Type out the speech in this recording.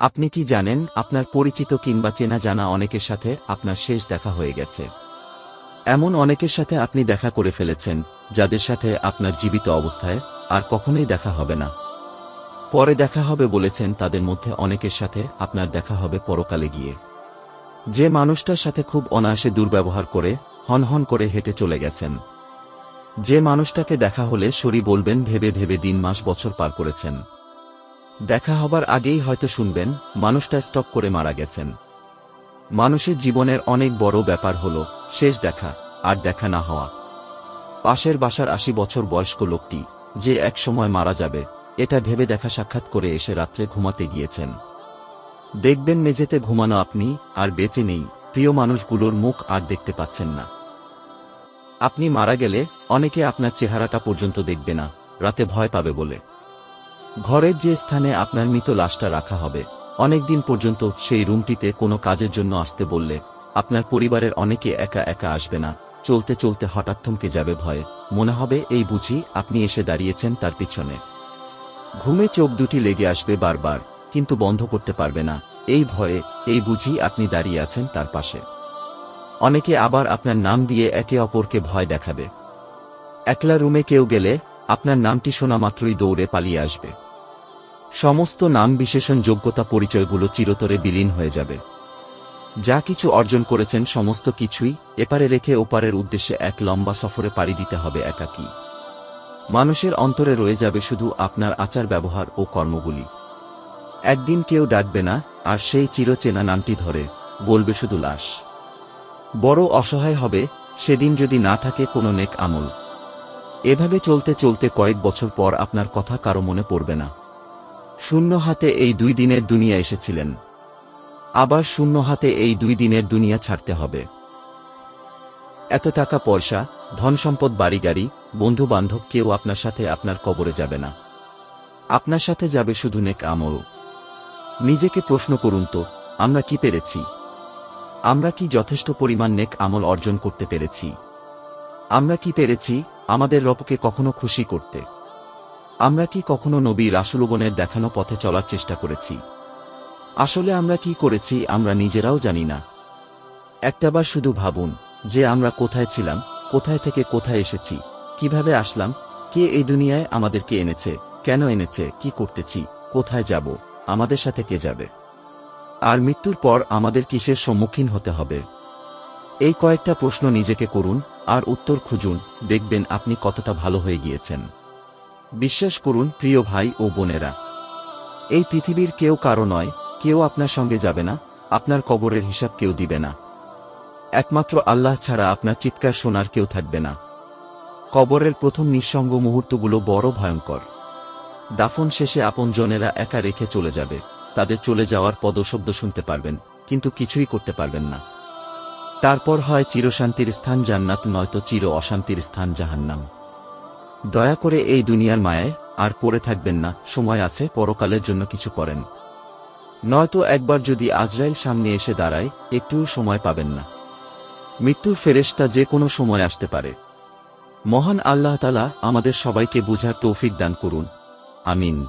আপনি কি জানেন, আপনার পরিচিত কিংবা চেনা জানা অনেকের সাথে আপনার শেষ দেখা হয়ে গেছে। এমন অনেকের সাথে আপনি দেখা করে ফেলেছেন, যাদের সাথে আপনার জীবিত অবস্থায় আর কখনোই দেখা হবে না। পরে দেখা হবে বলেছেন, তাদের মধ্যে অনেকের সাথে আপনার দেখা হবে পরকালে গিয়ে। যে মানুষটার সাথে খুব অনায়াসে দুর্ব্যবহার করে হনহন করে হেঁটে চলে গেছেন। যে মানুষটাকে দেখা হলে সরি বলবেন, ভেবে ভেবে দিন মাস বছর পার করেছেন। দেখা হবার আগেই হয়তো শুনবেন, মানুষটা স্টক করে মারা গেছেন। মানুষের জীবনের অনেক বড় ব্যাপার হল, শেষ দেখা, আর দেখা না হওয়া। পাশের বাসার আশি বছর বয়স্ক লোকটি, যে এক সময় মারা যাবে, এটা ভেবে দেখা সাক্ষাৎ করে এসে রাত্রে ঘুমাতে গিয়েছেন। দেখবেন মেঝেতে ঘুমানো আপনি, আর বেঁচে নেই, প্রিয় মানুষগুলোর মুখ আর দেখতে পাচ্ছেন না। আপনি মারা গেলে, অনেকে আপনার চেহারাটা পর্যন্ত দেখবে না, রাতে ভয় পাবে বলে। ঘরের যে স্থানে আপনার মৃত লাশটা রাখা হবে, অনেকদিন পর্যন্ত সেই রুমটিতে কোনো কাজের জন্য আসতে বললে, আপনার পরিবারের অনেকে একা একা আসবে না, চলতে চলতে হঠাৎ থমকে যাবে ভয়ে। মনে হবে, এই বুঝি, আপনি এসে দাঁড়িয়েছেন তার পিছনে। ঘুমে চোখ দুটি লেগে আসবে বারবার, কিন্তু বন্ধ করতে পারবে না। এই ভয়ে, এই বুঝি, আপনি দাঁড়িয়ে আছেন তার পাশে। অনেকে আবার আপনার নাম দিয়ে একে অপরকে ভয় দেখাবে। একলা রুমে কেউ গেলে আপনার নামটি শোনা মাত্রই দৌড়ে পালিয়ে আসবে। সমস্ত নাম বিশেষণ যোগ্যতা পরিচয়গুলো চিরতরে বিলীন হয়ে যাবে। যা কিছু অর্জন করেছেন সমস্ত কিছুই এপারে রেখে ওপারের উদ্দেশ্যে এক লম্বা সফরে পাড়ি দিতে হবে একাকী। মানুষের অন্তরে রয়ে যাবে শুধু আপনার আচার ব্যবহার ও কর্মগুলি। একদিন কেউ ডাকবে না, আর সেই চিরচেনা নামটি ধরে বলবে শুধু লাশ। বড় অসহায় হবে, সেদিন যদি না থাকে কোনো নেক আমল। এভাবে চলতে চলতে কয়েক বছর পর আপনার কথা কারও মনে পড়বে না। শূন্য হাতে এই দুই দিনের দুনিয়া এসেছিলেন। আবার শূন্য হাতে এই দুই দিনের দুনিয়া ছাড়তে হবে। এত টাকা পয়সা, ধন সম্পদ, বাড়ি গাড়ি বন্ধু বান্ধব কেউ আপনার সাথে আপনার কবরে যাবে না। আপনার সাথে যাবে শুধু নেক আমল। নিজেকে প্রশ্ন করুন তো, আমরা কি পেরেছি? আমরা কি যথেষ্ট পরিমাণ নেক আমল অর্জন করতে পেরেছি? আমরা কি পেরেছি? আমাদের রবকে কখনো খুশি করতে। আমরা কি কখনো নবী রাসুলবনের দেখানো পথে চলার চেষ্টা করেছি? আসলে আমরা কি করেছি আমরা নিজেরাও জানি না। একটাবার শুধু ভাবুন, যে আমরা কোথায় ছিলাম, কোথায় থেকে কোথায় এসেছি, কীভাবে আসলাম, কে এই দুনিয়ায় আমাদেরকে এনেছে, কেন এনেছে, কি করতেছি, কোথায় যাব, আমাদের সাথে কে যাবে? আর মৃত্যুর পর আমাদের কিসের সম্মুখীন হতে হবে? এই কয়েকটা প্রশ্ন নিজেকে করুন আর উত্তর খুঁজুন, দেখবেন আপনি কতটা ভালো হয়ে গিয়েছেন। বিশ্বাস করুন, প্রিয় ভাই ও বোনেরা, এই পৃথিবীর কেউ কারও নয়, কেউ আপনার সঙ্গে যাবে না, আপনার কবরের হিসাব কেউ দিবে না। একমাত্র আল্লাহ ছাড়া আপনার চিৎকার শোনার কেউ থাকবে না। কবরের প্রথম নিঃসঙ্গ মুহূর্তগুলো বড় ভয়ঙ্কর। দাফন শেষে আপনজনেরা একা রেখে চলে যাবে, তাদের চলে যাওয়ার পদশব্দ শুনতে পারবেন, কিন্তু কিছুই করতে পারবেন না। তারপর হয় চিরশান্তির স্থান জান্নাত, নয়তো চির অশান্তির স্থান জাহান্নাম। দয়া করে এই দুনিয়ার মায়ায় আর পড়ে থাকবেন না, সময় আছে, পরকালের জন্য কিছু করেন। নয়তো একবার যদি আজরাইল সামনে এসে দাঁড়ায়, একটুও সময় পাবেন না। মৃত্যুর ফেরেশতা যে কোনো সময় আসতে পারে। মহান আল্লাহ তালা আমাদের সবাইকে বুঝার তৌফিক দান করুন। আমিন।